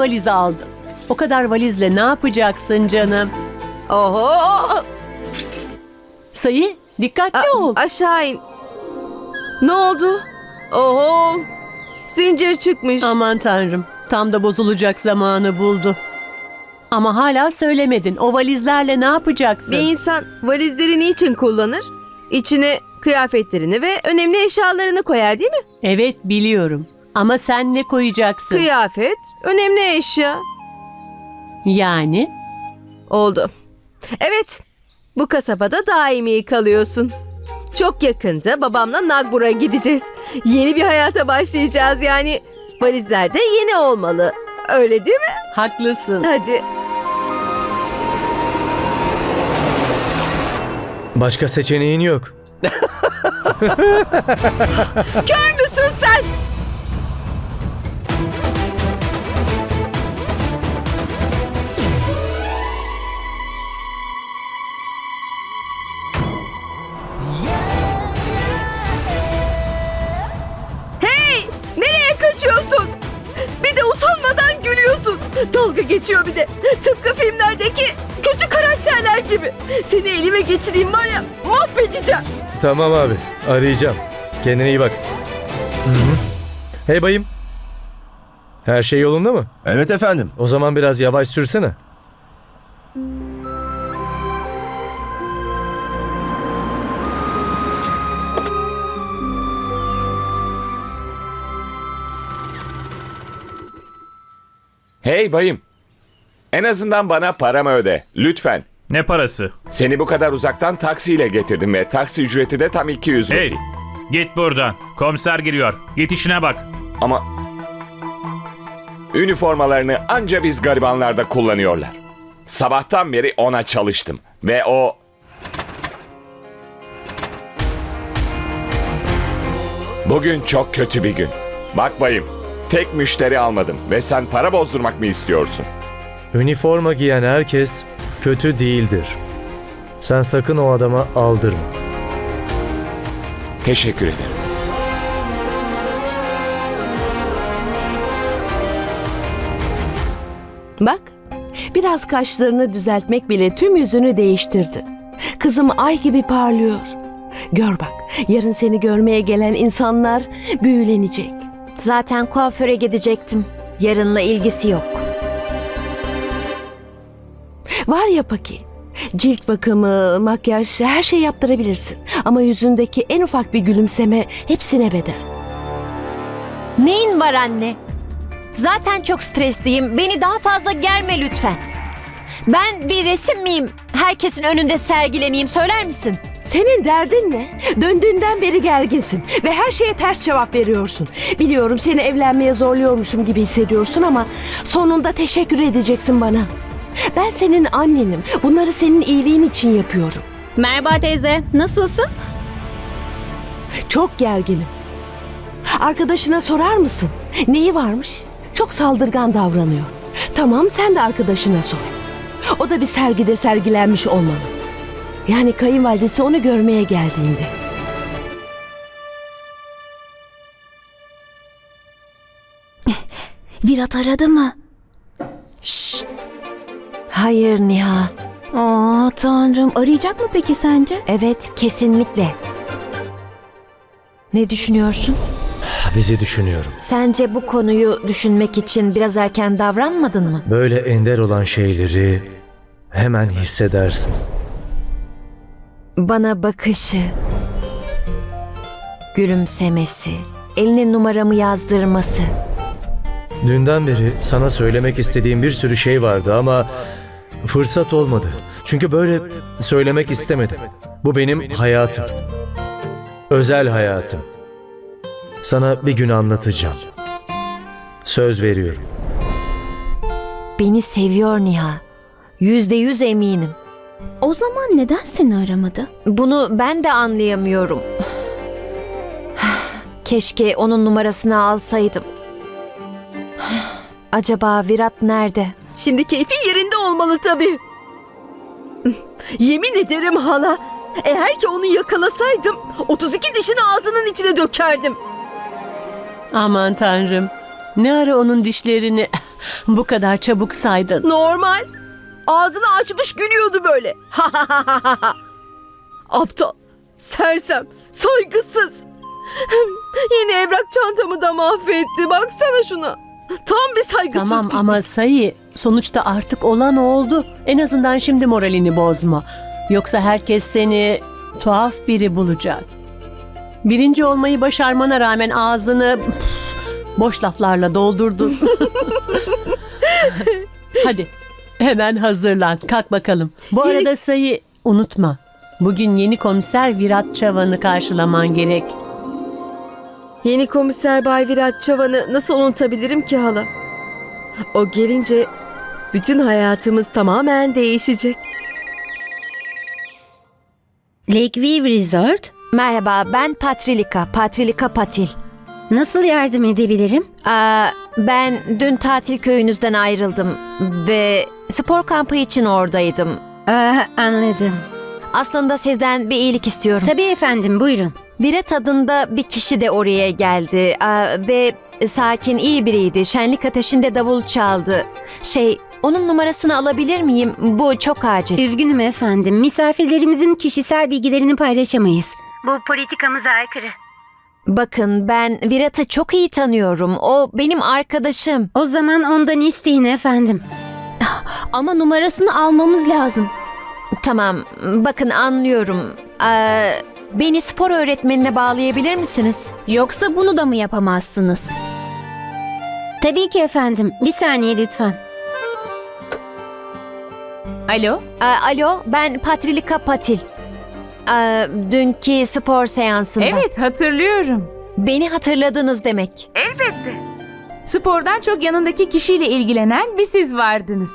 valiz aldı. O kadar valizle ne yapacaksın canım? Oho! Sayı dikkatli A- ol. aşağı in. Ne oldu? Oho! Zincir çıkmış. Aman tanrım tam da bozulacak zamanı buldu. Ama hala söylemedin. O valizlerle ne yapacaksın? Bir insan valizleri niçin kullanır? İçine kıyafetlerini ve önemli eşyalarını koyar değil mi? Evet biliyorum. Ama sen ne koyacaksın? Kıyafet, önemli eşya. yani Oldu. Evet, bu kasabada daimi kalıyorsun. Çok yakında babamla Nagbur'a gideceğiz. Yeni bir hayata başlayacağız yani. Valizler de yeni olmalı. Öyle değil mi? haklısın. Hadi. Başka seçeneğin yok. Kör geçireyim var ya mahvedeceğim. Tamam abi arayacağım. Kendine iyi bak. Hı hı. Hey bayım. Her şey yolunda mı? Evet efendim. O zaman biraz yavaş sürsene. Hey bayım. En azından bana paramı öde. Lütfen. Ne parası? Seni bu kadar uzaktan taksiyle getirdim ve taksi ücreti de tam 200 Hey! rupi. Git buradan. Komiser giriyor. Git işine bak. Ama üniformalarını anca biz garibanlarda kullanıyorlar. Sabahtan beri ona çalıştım ve o Bugün çok kötü bir gün. Bak bayım, tek müşteri almadım ve sen para bozdurmak mı istiyorsun? Üniforma giyen herkes kötü değildir. Sen sakın o adama aldırma. Teşekkür ederim. Bak, biraz kaşlarını düzeltmek bile tüm yüzünü değiştirdi. Kızım ay gibi parlıyor. Gör bak, yarın seni görmeye gelen insanlar büyülenecek. Zaten kuaföre gidecektim. Yarınla ilgisi yok. Var ya Paki, cilt bakımı, makyaj her şey yaptırabilirsin. Ama yüzündeki en ufak bir gülümseme hepsine bedel. Neyin var anne? Zaten çok stresliyim. Beni daha fazla germe lütfen. Ben bir resim miyim? Herkesin önünde sergileneyim söyler misin? Senin derdin ne? Döndüğünden beri gerginsin ve her şeye ters cevap veriyorsun. Biliyorum seni evlenmeye zorluyormuşum gibi hissediyorsun ama sonunda teşekkür edeceksin bana. Ben senin annenim. Bunları senin iyiliğin için yapıyorum. Merhaba teyze, nasılsın? Çok gerginim. Arkadaşına sorar mısın? Neyi varmış? Çok saldırgan davranıyor. Tamam sen de arkadaşına sor. O da bir sergide sergilenmiş olmalı. Yani kayınvalidesi onu görmeye geldiğinde. Virat aradı mı? Hayır Niha. Aa tanrım, arayacak mı peki sence? Evet kesinlikle. Ne düşünüyorsun? Bizi düşünüyorum. Sence bu konuyu düşünmek için biraz erken davranmadın mı? Böyle ender olan şeyleri hemen hissedersin. Bana bakışı, gülümsemesi, eline numaramı yazdırması. Dünden beri sana söylemek istediğim bir sürü şey vardı ama fırsat olmadı. Çünkü böyle söylemek istemedim. Bu benim hayatım. Özel hayatım. Sana bir gün anlatacağım. Söz veriyorum. Beni seviyor Niha. Yüzde yüz eminim. O zaman neden seni aramadı? Bunu ben de anlayamıyorum. Keşke onun numarasını alsaydım. Acaba Virat nerede? Şimdi keyfi yerinde olmalı tabii. Yemin ederim hala. Eğer ki onu yakalasaydım 32 dişini ağzının içine dökerdim. Aman tanrım. Ne ara onun dişlerini Bu kadar çabuk saydın. Normal. Ağzını açmış gülüyordu böyle. Aptal, sersem, saygısız. Yine evrak çantamı da mahvetti. Baksana şuna. Tam bir saygısız Tamam pislik. ama sayı sonuçta artık olan oldu. En azından şimdi moralini bozma. Yoksa herkes seni tuhaf biri bulacak. Birinci olmayı başarmana rağmen ağzını boş laflarla doldurdun. Hadi hemen hazırlan. Kalk bakalım. Bu arada sayı unutma. Bugün yeni komiser Virat Çavan'ı karşılaman gerek. Yeni komiser Bay Virat Çavan'ı nasıl unutabilirim ki hala? O gelince bütün hayatımız tamamen değişecek. Lakeview Resort. Merhaba ben Patrilika, Patrilika Patil. Nasıl yardım edebilirim? Aa, ben dün tatil köyünüzden ayrıldım ve spor kampı için oradaydım. Aa, anladım. Aslında sizden bir iyilik istiyorum. Tabii efendim buyurun. Virat adında bir kişi de oraya geldi Aa, ve sakin iyi biriydi. Şenlik ateşinde davul çaldı. Şey, onun numarasını alabilir miyim? Bu çok acil. Üzgünüm efendim. Misafirlerimizin kişisel bilgilerini paylaşamayız. Bu politikamıza aykırı. Bakın ben Virat'ı çok iyi tanıyorum. O benim arkadaşım. O zaman ondan isteyin efendim. Ama numarasını almamız lazım. Tamam, bakın anlıyorum. Aa, beni spor öğretmenine bağlayabilir misiniz? Yoksa bunu da mı yapamazsınız? Tabii ki efendim. Bir saniye lütfen. Alo? Aa, alo, ben Patrilika Patil. Aa, dünkü spor seansında. Evet hatırlıyorum. Beni hatırladınız demek. Spordan çok yanındaki kişiyle ilgilenen bir siz vardınız.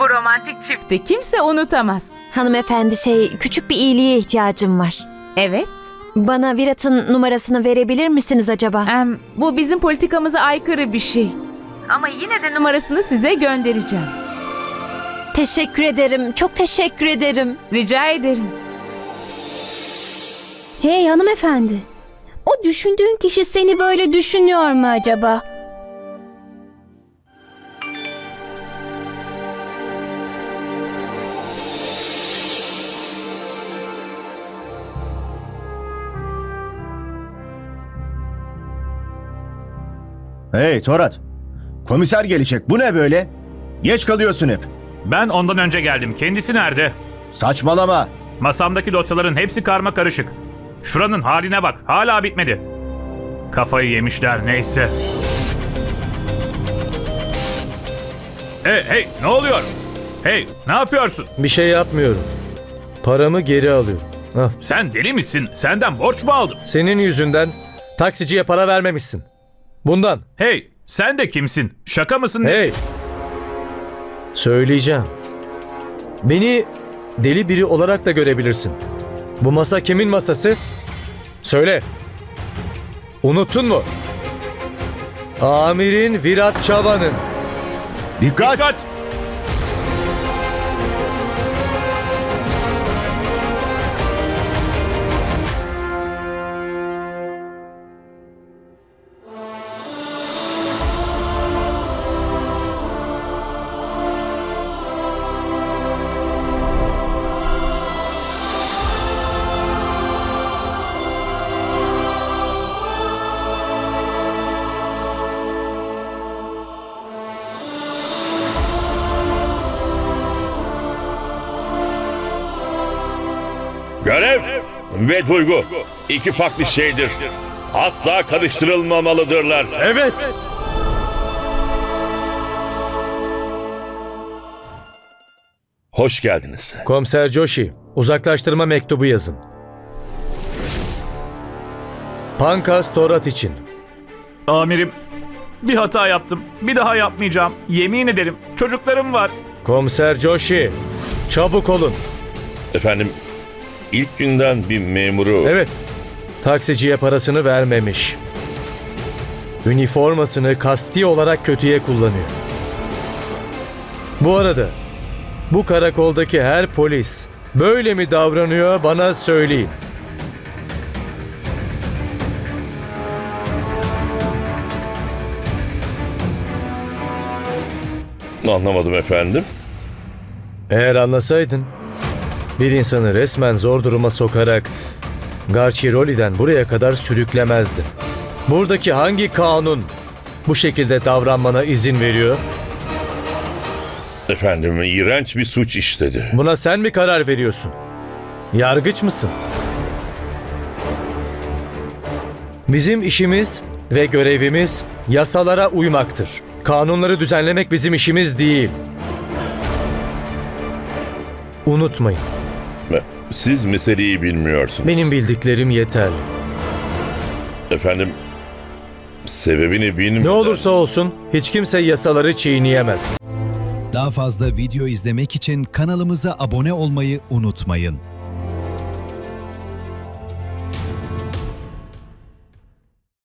Bu romantik çifti kimse unutamaz. Hanımefendi şey, küçük bir iyiliğe ihtiyacım var. Evet. Bana Virat'ın numarasını verebilir misiniz acaba? em, bu bizim politikamıza aykırı bir şey. Ama yine de numarasını size göndereceğim. Teşekkür ederim, çok teşekkür ederim. Rica ederim. Hey hanımefendi. O düşündüğün kişi seni böyle düşünüyor mu acaba? Hey Torat. Komiser gelecek. Bu ne böyle? Geç kalıyorsun hep. Ben ondan önce geldim. Kendisi nerede? Saçmalama. Masamdaki dosyaların hepsi karma karışık. Şuranın haline bak. Hala bitmedi. Kafayı yemişler neyse. Hey hey ne oluyor? Hey ne yapıyorsun? Bir şey yapmıyorum. Paramı geri alıyorum. Hah. Sen deli misin? Senden borç mu aldım? Senin yüzünden taksiciye para vermemişsin. Bundan. Hey sen de kimsin? Şaka mısın? Hey. Söyleyeceğim. Beni deli biri olarak da görebilirsin. Bu masa kimin masası? Söyle. Unuttun mu? Amirin Virat Çavan'ın. Dikkat. Dikkat! Görev ve duygu iki farklı şeydir. Asla karıştırılmamalıdırlar. Evet. Hoş geldiniz. Komiser Joshi, uzaklaştırma mektubu yazın. Pankas Torat için. Amirim bir hata yaptım. Bir daha yapmayacağım. Yemin ederim. Çocuklarım var. Komiser Joshi, çabuk olun. Efendim, ilk günden bir memuru... Evet, taksiciye parasını vermemiş. Üniformasını kasti olarak kötüye kullanıyor. Bu arada bu karakoldaki her polis böyle mi davranıyor bana söyleyin. Anlamadım efendim. Eğer anlasaydın, bir insanı resmen zor duruma sokarak Garchiroli'den buraya kadar sürüklemezdin. Buradaki hangi kanun bu şekilde davranmana izin veriyor? Efendim iğrenç bir suç işledi. Buna sen mi karar veriyorsun? Yargıç mısın? Bizim işimiz ve görevimiz yasalara uymaktır. Kanunları düzenlemek bizim işimiz değil. Unutmayın, Siz meseleyi bilmiyorsunuz. benim bildiklerim yeterli. Efendim sebebini bilmeden... Ne olursa olsun hiç kimse yasaları çiğneyemez. Daha fazla video izlemek için kanalımıza abone olmayı unutmayın.